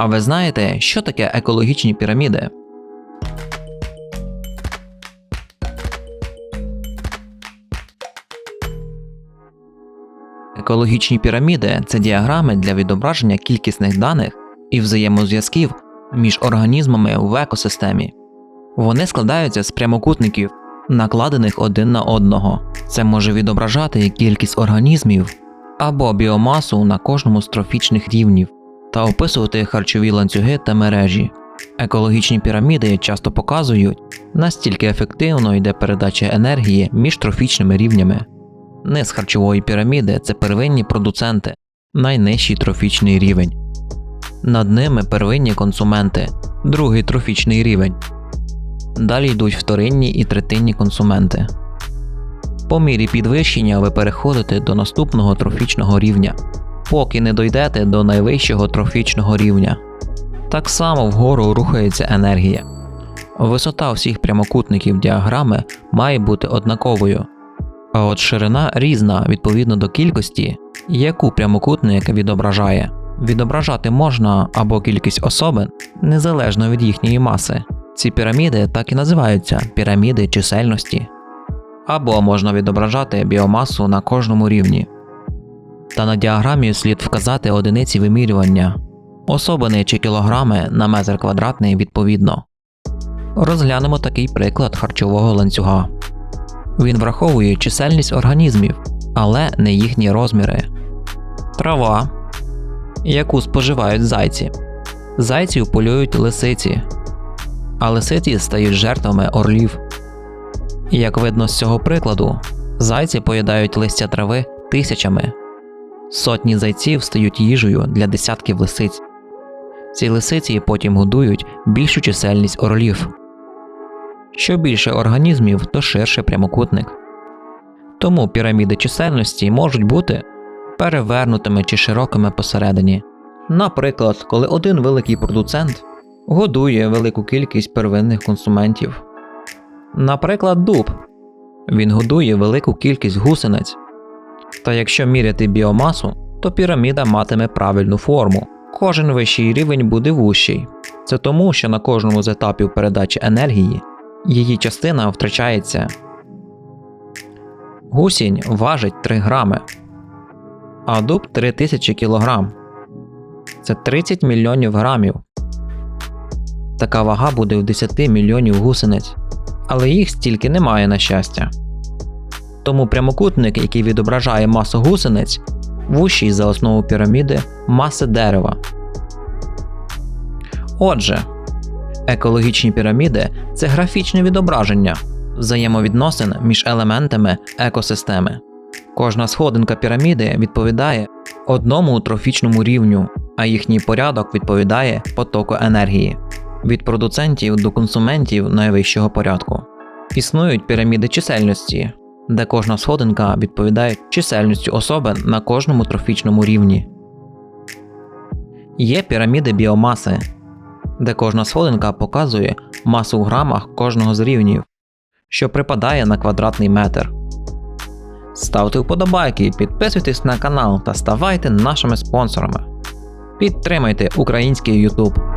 А ви знаєте, що таке екологічні піраміди? Екологічні піраміди це діаграми для відображення кількісних даних і взаємозв'язків між організмами в екосистемі. Вони складаються з прямокутників, накладених один на одного. Це може відображати кількість організмів або біомасу на кожному з трофічних рівнів та описувати харчові ланцюги та мережі. Екологічні піраміди часто показують, настільки ефективно йде передача енергії між трофічними рівнями. Низ харчової піраміди це первинні продуценти, найнижчий трофічний рівень. Над ними первинні консументи, другий трофічний рівень. Далі йдуть вторинні і третинні консументи. По мірі підвищення ви переходите до наступного трофічного рівня, поки не дойдете до найвищого трофічного рівня. Так само вгору рухається енергія. Висота всіх прямокутників діаграми має бути однаковою, а от ширина різна відповідно до кількості, яку прямокутник відображає. Відображати можна або кількість особин незалежно від їхньої маси. Ці піраміди так і називаються піраміди чисельності. Або можна відображати біомасу на кожному рівні. Та на діаграмі слід вказати одиниці вимірювання, особини чи кілограми на метр квадратний відповідно. Розглянемо такий приклад харчового ланцюга. Він враховує чисельність організмів, але не їхні розміри. Трава, яку споживають зайці. Зайців полюють лисиці, а лисиці стають жертвами орлів. Як видно з цього прикладу, зайці поїдають листя трави тисячами. Сотні зайців стають їжею для десятків лисиць. Ці лисиці потім годують більшу чисельність орлів. Що більше організмів, то ширше прямокутник. Тому піраміди чисельності можуть бути перевернутими чи широкими посередині. Наприклад, коли один великий продуцент годує велику кількість первинних консументів. Наприклад, дуб. Він годує велику кількість гусениць. Та якщо міряти біомасу, то піраміда матиме правильну форму. Кожен вищий рівень буде вущий. Це тому, що на кожному з етапів передачі енергії її частина втрачається. Гусінь важить 3 грами, а дуб 3000 кг. Це 30 мільйонів грамів. Така вага буде в 10 мільйонів гусениць, але їх стільки немає на щастя. Тому прямокутник, який відображає масу гусениць, вущий за основу піраміди маси дерева. Отже, екологічні піраміди це графічне відображення взаємовідносин між елементами екосистеми. Кожна сходинка піраміди відповідає одному трофічному рівню, а їхній порядок відповідає потоку енергії від продуцентів до консументів найвищого порядку. Існують піраміди чисельності, де кожна сходинка відповідає чисельністю особин на кожному трофічному рівні. Є піраміди біомаси, де кожна сходинка показує масу в грамах кожного з рівнів, що припадає на квадратний метр. Ставте вподобайки, підписуйтесь на канал та ставайте нашими спонсорами. Підтримайте український YouTube.